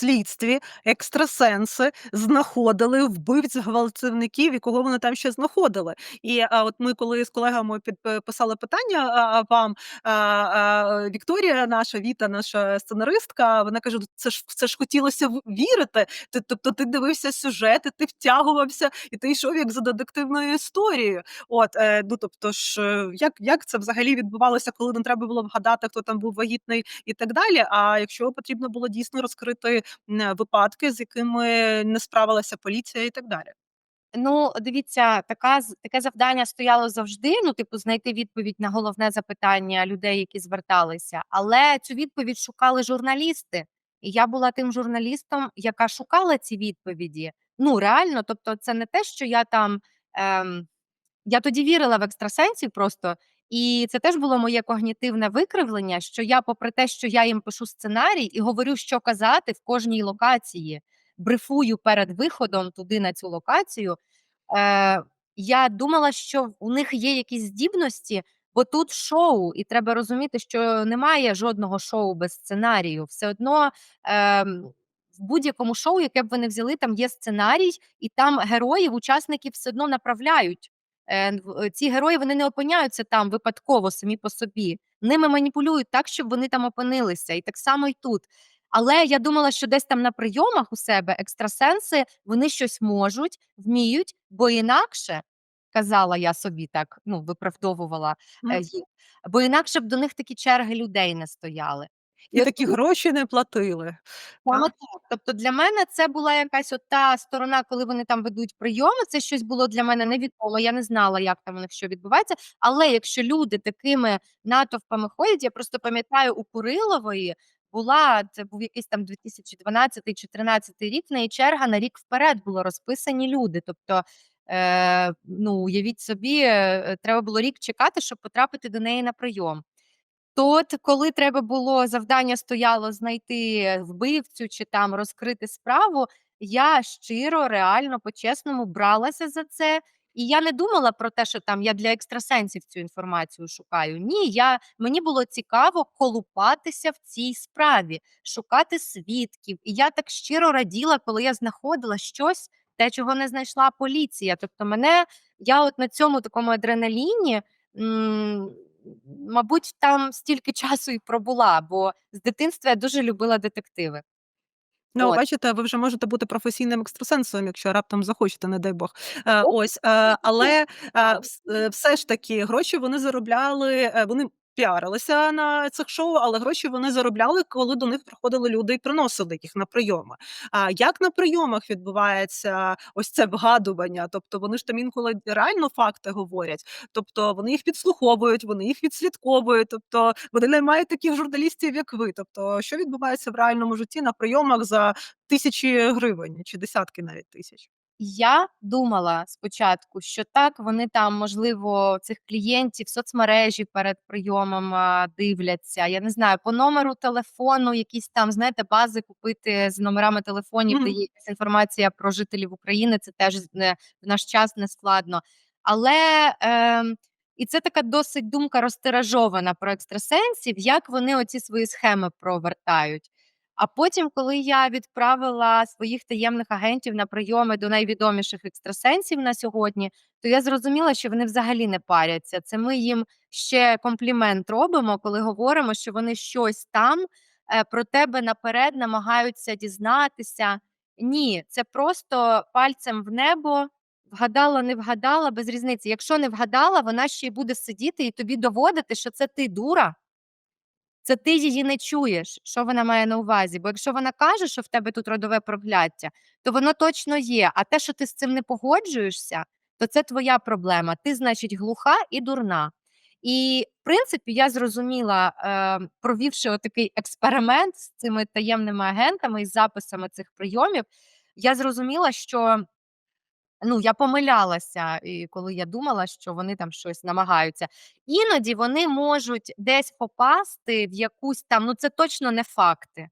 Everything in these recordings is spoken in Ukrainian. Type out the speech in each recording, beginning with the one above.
слідстві екстрасенси знаходили вбивць, гвалтівників і кого вони там ще знаходили. І, а, от ми коли з колегами під п писали питання, а, вам, а, а, Вікторія, наша Віта, наша сценаристка, вона каже: "Це ж це ж хотілося вірити. Ти тобто ти дивився сюжети, ти втягувався, і ти йшов як за детективною історією". От, е, ну тобто ж, е, як як це взагалі відбувалося, коли не треба було вгадати, хто там був вагітний і так далі. А якщо потрібно було дійсно розкрити, випадки, з якими не справилася поліція і так далі. Ну, дивіться, така таке завдання стояло завжди, ну, типу, знайти відповідь на головне запитання людей, які зверталися, але цю відповідь шукали журналісти. І я була тим журналістом, яка шукала ці відповіді. Ну, реально, тобто, це не те, що я там, ем я тоді вірила в екстрасенсів просто, і це теж було моє когнітивне викривлення, що я, попри те, що я їм пишу сценарій і говорю, що казати в кожній локації, брифую перед виходом туди на цю локацію. Е, я думала, що у них є якісь здібності, бо тут шоу, і треба розуміти, що немає жодного шоу без сценарію. Все одно, ем, в будь-якому шоу, яке б ви не взяли, там є сценарій, і там героїв, учасників все одно направляють. Е, в ці герої вони не опиняються там випадково самі по собі. Ними маніпулюють так, щоб вони там опинилися. І так само й тут. Але я думала, що десь там на прийомах у себе екстрасенси вони щось можуть, вміють, бо інакше казала я собі так, ну, виправдовувала, е, їх, бо інакше б до них такі черги людей не стояли. І от такі гроші не платили. Саме Так? так. Тобто для мене це була якась от та сторона, коли вони там ведуть прийоми. Це щось було для мене невідоме. Я не знала, як там у них що відбувається. Але якщо люди такими натовпами ходять, я просто пам'ятаю, у Курилової була це був якийсь там 2012-14 рік. В неї черга на рік вперед було розписані люди. Тобто, е, ну уявіть собі, е, треба було рік чекати, щоб потрапити до неї на прийом. То от коли треба було завдання стояло знайти вбивцю чи там розкрити справу, я щиро, реально, по-чесному бралася за це. І я не думала про те, що там я для екстрасенсів цю інформацію шукаю. Ні, я мені було цікаво колупатися в цій справі, шукати свідків. І я так щиро раділа, коли я знаходила щось, те, чого не знайшла поліція. Тобто, мене я от на цьому такому адреналіні. м, Мабуть, там стільки часу і пробула, бо з дитинства я дуже любила детективи. Ну, От. бачите, ви вже можете бути професійним екстрасенсом, якщо раптом захочете, не дай Бог. Е, ось, е, але, е, все ж таки гроші вони заробляли, вони піарилися на цих шоу, але гроші вони заробляли, коли до них приходили люди і приносили їх на прийоми. А як на прийомах відбувається ось це вгадування? Тобто вони ж там інколи реально факти говорять, тобто вони їх підслуховують, вони їх відслідковують, тобто вони наймають таких журналістів, як ви. Тобто, що відбувається в реальному житті на прийомах за тисячі гривень чи десятки навіть тисяч? Я думала спочатку, що так, вони там, можливо, цих клієнтів соцмережі перед прийомом, дивляться. Я не знаю, по номеру телефону якісь там, знаєте, бази купити з номерами телефонів, де є якась інформація про жителів України. Це теж не в наш час нескладно. Але, ем, і це така досить думка розтиражована про екстрасенсів, як вони оці свої схеми провертають. А потім, коли я відправила своїх таємних агентів на прийоми до найвідоміших екстрасенсів на сьогодні, то я зрозуміла, що вони взагалі не паряться. Це ми їм ще комплімент робимо, коли говоримо, що вони щось там е, про тебе наперед намагаються дізнатися. Ні, це просто пальцем в небо. Вгадала, не вгадала, без різниці. Якщо не вгадала, вона ще й буде сидіти і тобі доводити, що це ти дура, це ти її не чуєш, що вона має на увазі. Бо якщо вона каже, що в тебе тут родове прокляття, то воно точно є. А те, що ти з цим не погоджуєшся, то це твоя проблема. Ти, значить, глуха і дурна. І, в принципі, я зрозуміла, е, провівши отакий експеримент з цими таємними агентами і записами цих прийомів, я зрозуміла, що Ну, я помилялася, і коли я думала, що вони там щось намагаються. Іноді вони можуть десь попасти в якусь там ну, це точно не факти.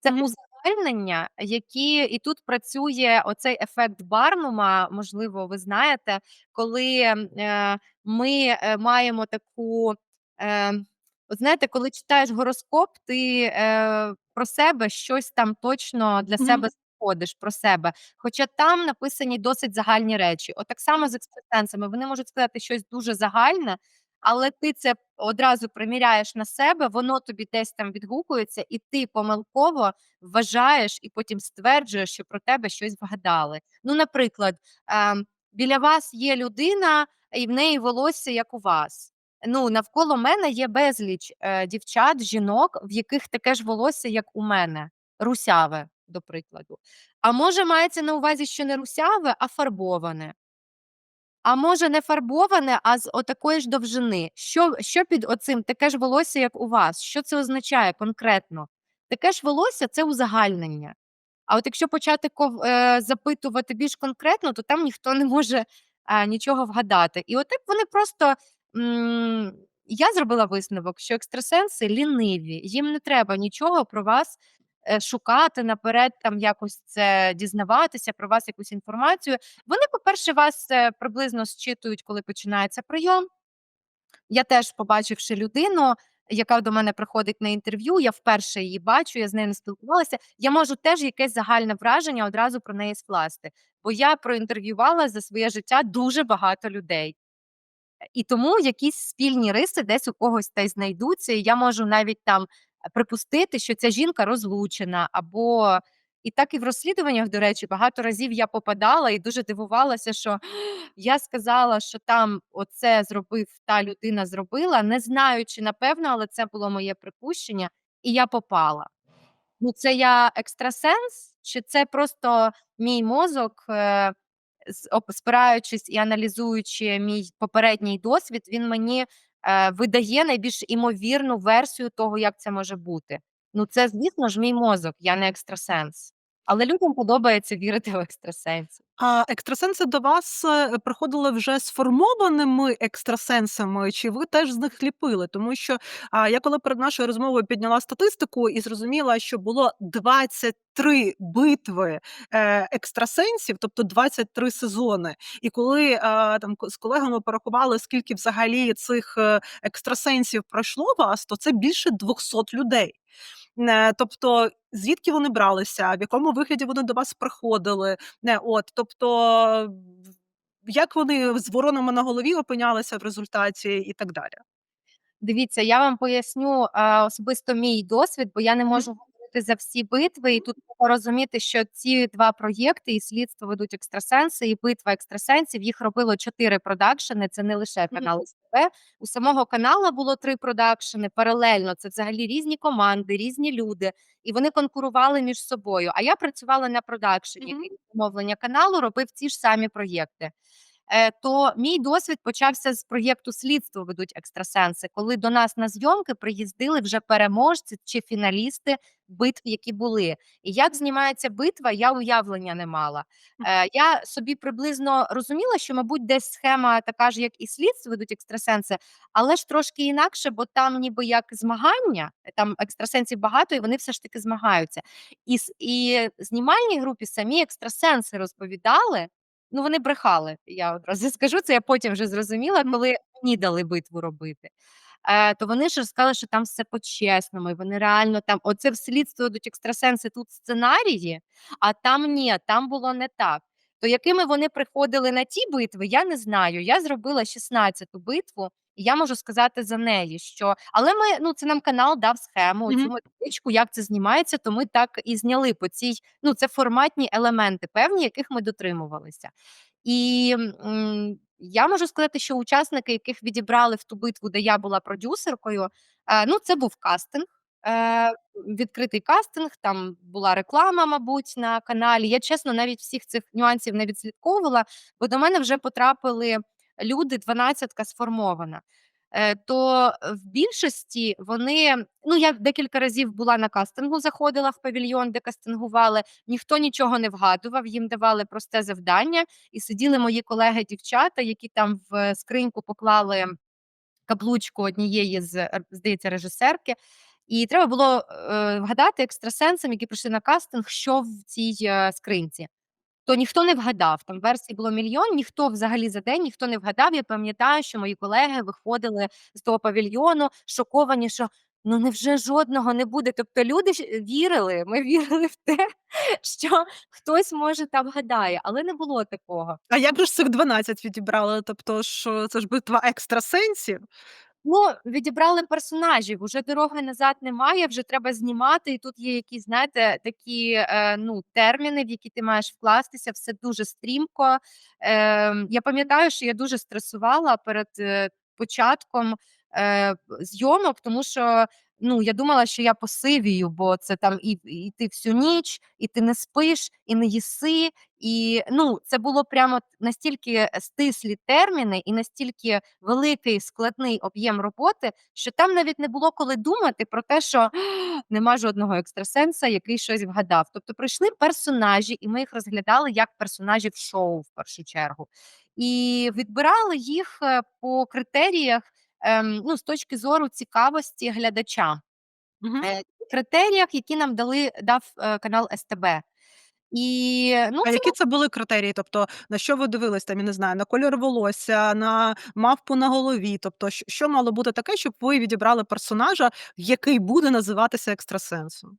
Це узагальнення, які і тут працює оцей ефект Барнума, можливо, ви знаєте, коли, е, ми, е, маємо таку, е знаєте, коли читаєш гороскоп, ти, е, про себе щось там точно для Мгм. себе знаходиш про себе, хоча там написані досить загальні речі. От так само з екстрасенсами. Вони можуть сказати щось дуже загальне, але ти це одразу приміряєш на себе, воно тобі десь там відгукується, і ти помилково вважаєш і потім стверджуєш, що про тебе щось вгадали. Ну, наприклад, ем, біля вас є людина, і в неї волосся, як у вас. Ну, навколо мене є безліч, е, дівчат, жінок, в яких таке ж волосся, як у мене, русяве, до прикладу. А може, мається на увазі, що не русяве, а фарбоване. А може, не фарбоване, а з отакої ж довжини. Що що під оцим таке ж волосся, як у вас? Що це означає конкретно? Таке ж волосся це узагальнення. А от якщо почати ков е, запитувати більш конкретно, то там ніхто не може, а, нічого вгадати. І отак вони просто м, я зробила висновок, що екстрасенси ліниві, їм не треба нічого про вас, е, шукати наперед, там якось це дізнаватися, про вас якусь інформацію. Вони, по-перше, вас, е, приблизно зчитують, коли починається прийом. Я теж, побачивши людину, яка до мене приходить на інтерв'ю, я вперше її бачу, я з нею не спілкувалася, я можу теж якесь загальне враження одразу про неї скласти, бо я проінтерв'ювала за своє життя дуже багато людей. Е, і тому якісь спільні риси десь у когось та й знайдуться, і я можу навіть там, е, припустити, що ця жінка розлучена або і так і в розслідуваннях, до речі, багато разів я попадала і дуже дивувалася, що я сказала, що там оце зробив та людина зробила, не знаючи напевно, але це було моє припущення, і я попала. Ну, це я екстрасенс, чи це просто мій мозок, е, спираючись і аналізуючи мій попередній досвід, він мені, видає найбільш імовірну версію того, як це може бути. Ну, це, звісно ж, мій мозок, я не екстрасенс. Але людям подобається вірити в екстрасенсів. А екстрасенси до вас, е, приходили вже сформованими екстрасенсами, чи ви теж з них ліпили? Тому що, а, я коли перед нашою розмовою підняла статистику і зрозуміла, що було 23 битви, е, екстрасенсів, тобто 23 сезони. І коли, а, там з колегами порахували, скільки взагалі цих, е, екстрасенсів пройшло вас, то це більше 200 людей. Не, тобто, звідки вони бралися, в якому вигляді вони до вас приходили, не, от, тобто, як вони з воронами на голові опинялися в результаті і так далі? Дивіться, я вам поясню, а, особисто мій досвід, бо я не можу говорити за всі битви, і тут треба розуміти, що ці 2 проєкти, і "Слідство ведуть екстрасенси", і "Битва екстрасенсів", їх робило 4 продакшени, це не лише канал СТВ. У самого каналу було 3 продакшени паралельно, це взагалі різні команди, різні люди, і вони конкурували між собою. А я працювала на продакшені, замовлення каналу робив ті ж самі проєкти. Е, то мій досвід почався з проєкту "Слідство ведуть екстрасенси", коли до нас на зйомки приїздили вже переможці чи фіналісти битв, які були. І як знімається битва, я уявлення не мала. Е, я собі приблизно розуміла, що, мабуть, десь схема така ж, як і "Слідство ведуть екстрасенси", але ж трошки інакше, бо там ніби як змагання, там екстрасенсів багато, і вони все ж таки змагаються. І і знімальній групі самі екстрасенси розповідали ну, вони брехали, я одразу скажу, це я потім вже зрозуміла, коли мені дали битву робити. Е, то вони ж розказали, що там все по-чесному, і вони реально там оце в "Слідство ведуть екстрасенси", тут сценарії, а там ні, там було не так. То якими вони приходили на ті битви, я не знаю. Я зробила 16-ту битву, і я можу сказати за неї, що але ми ну, це нам канал дав схему, Мгм. оцю методичку, як це знімається, то ми так і зняли по цій ну, це форматні елементи певні, яких ми дотримувалися. І, м, я можу сказати, що учасники, яких відібрали в ту битву, де я була продюсеркою, е, ну, це був кастинг, е, відкритий кастинг, там була реклама, мабуть, на каналі. Я, чесно, навіть всіх цих нюансів не відслідковувала, бо до мене вже потрапили люди, дванадцятка сформована. Е, то в більшості вони ну, я декілька разів була на кастингу, заходила в павільйон, де кастингували, ніхто нічого не вгадував, їм давали просте завдання, і сиділи мої колеги-дівчата, які там в скриньку поклали каблучку однієї з, здається, режисерки. І треба було, е, вгадати екстрасенсам, які прийшли на кастинг, що в цій, е, скриньці. То ніхто не вгадав. Там версій було мільйон, ніхто взагалі за день ніхто не вгадав. Я пам'ятаю, що мої колеги виходили з того павільйону, шоковані, що ну невже жодного не буде. Тобто люди вірили, ми вірили в те, що хтось може та вгадає, але не було такого. А як же ж цих 12 відібрали? Тобто ж це ж битва екстрасенсів? Ну, відібрали персонажів, уже дороги назад немає, вже треба знімати. І тут є якісь, знаєте, такі е, ну, терміни, в які ти маєш вкластися, все дуже стрімко. Е, я пам'ятаю, що я дуже стресувала перед е, початком е, зйомок, тому що ну, я думала, що я посивію, бо це там і, і ти всю ніч, і ти не спиш, і не їси. І ну, це було прямо настільки стислі терміни, і настільки великий складний об'єм роботи, що там навіть не було коли думати про те, що нема жодного екстрасенса, який щось вгадав. Тобто прийшли персонажі, і ми їх розглядали як персонажів шоу в першу чергу. І відбирали їх е, по критеріях ем, ну, з точки зору цікавості глядача, Мгм. е, критеріях, які нам дали дав е, канал СТБ. І ну, А це які це були критерії? Тобто на що ви дивились там, я не знаю, на кольор волосся, на мавпу на голові? Тобто, щ що мало бути таке, щоб ви відібрали персонажа, який буде називатися екстрасенсом?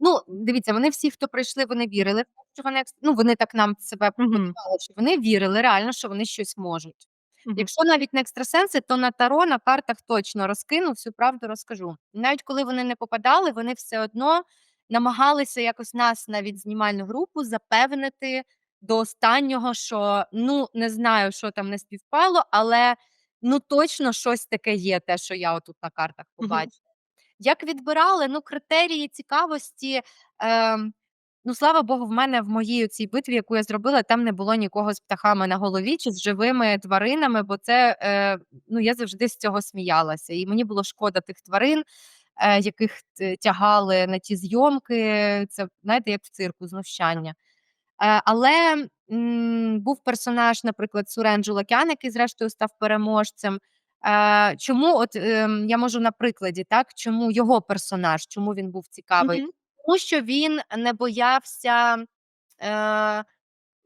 Ну, дивіться, вони всі, хто прийшли, вони вірили в те, що вони екс ну, вони так нам себе показали, що вони вірили реально, що вони щось можуть. Мгм. Якщо навіть не екстрасенси, то на таро, на картах точно розкину, всю правду розкажу. Навіть коли вони не попадали, вони все одно намагалися якось нас, навіть знімальну групу, запевнити до останнього, що ну не знаю, що там не співпало, але ну точно щось таке є, те, що я отут на картах побачила. Як відбирали? Ну, критерії цікавості. Ем, ну, слава Богу, в мене в моїй цій битві, яку я зробила, там не було нікого з птахами на голові чи з живими тваринами, бо це е, ну, я завжди з цього сміялася. І мені було шкода тих тварин, е, яких т- тягали на ті зйомки. Це знаєте, як в цирку, знущання. Е, але, м, був персонаж, наприклад, Сурен Джулакян, який зрештою став переможцем. Е, чому от, ем, я можу на прикладі, так, чому його персонаж, чому він був цікавий? Мгм. Тому що він не боявся, е,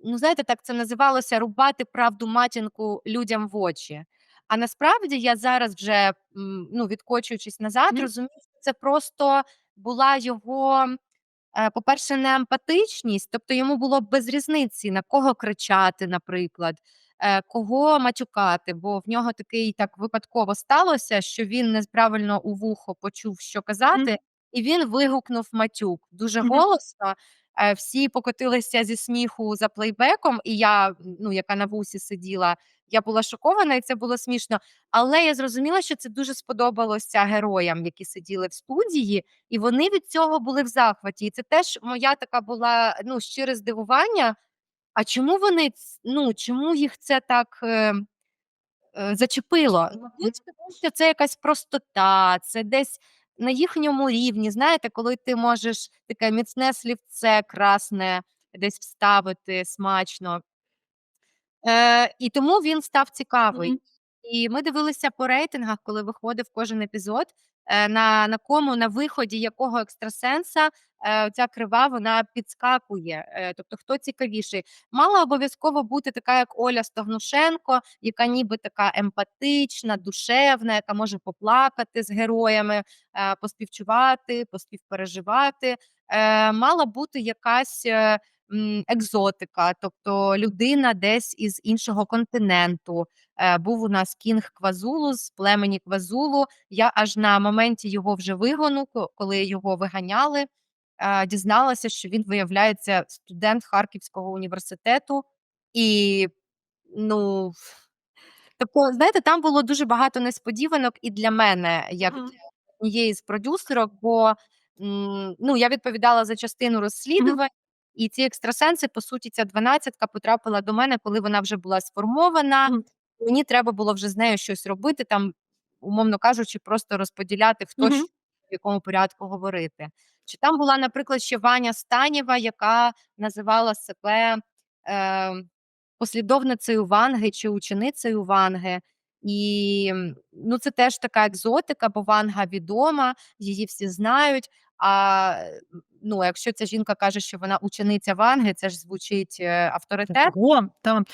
ну, знаєте, так це називалося рубати правду матінку людям в очі. А насправді я зараз вже, ну, відкочуючись назад, Мгм. розумію, що це просто була його Е, по-перше, не емпатичність, тобто йому було без різниці, на кого кричати, наприклад, е, кого матюкати, бо в нього такий так випадково сталося, що він неправильно у вухо почув, що казати, і він вигукнув матюк дуже голосно. Е, Всі покотилися зі сміху за плейбеком, і я, ну, яка на вусі сиділа, я була шокована, і це було смішно. Але я зрозуміла, що це дуже сподобалося героям, які сиділи в студії, і вони від цього були в захваті. І це теж моя така була, ну, щире здивування. А чому вони ну, чому їх це так, е, е, зачепило? Мабуть, тому що це якась простота, це десь на їхньому рівні. Знаєте, коли ти можеш таке міцне слівце красне десь вставити смачно. Е, і тому він став цікавий. Мгм. І ми дивилися по рейтингах, коли виходив кожен епізод, е, на на кому на виході якого екстрасенса, ця крива вона підскакує. Е, тобто хто цікавіший. Мала обов'язково бути така, як Оля Стогнушенко, яка ніби така емпатична, душевна, яка може поплакати з героями, е, поспівчувати, поспівпереживати. Е, Мала бути якась е, екзотика, тобто людина десь із іншого континенту. Е, був у нас кінг Квазулу з племені Квазулу. Я аж на моменті його вже вигону, коли його виганяли, е, дізналася, що він виявляється студент Харківського університету. І ну, тобто, знаєте, там було дуже багато несподіванок і для мене, як для однієї з продюсерок, бо ну, я відповідала за частину розслідувань, і ці екстрасенси, по суті, ця дванадцятка потрапила до мене, коли вона вже була сформована. Мгм. Мені треба було вже з нею щось робити, там, умовно кажучи, просто розподіляти, хто Мгм. що в якому порядку говорити. Чи там була, наприклад, ще Ваня Станєва, яка називала себе е, послідовницею Ванги чи ученицею Ванги. І ну, це теж така екзотика, бо Ванга відома, її всі знають. А ну, якщо ця жінка каже, що вона учениця Ванги, це ж звучить, е, авторитетно. Ого, там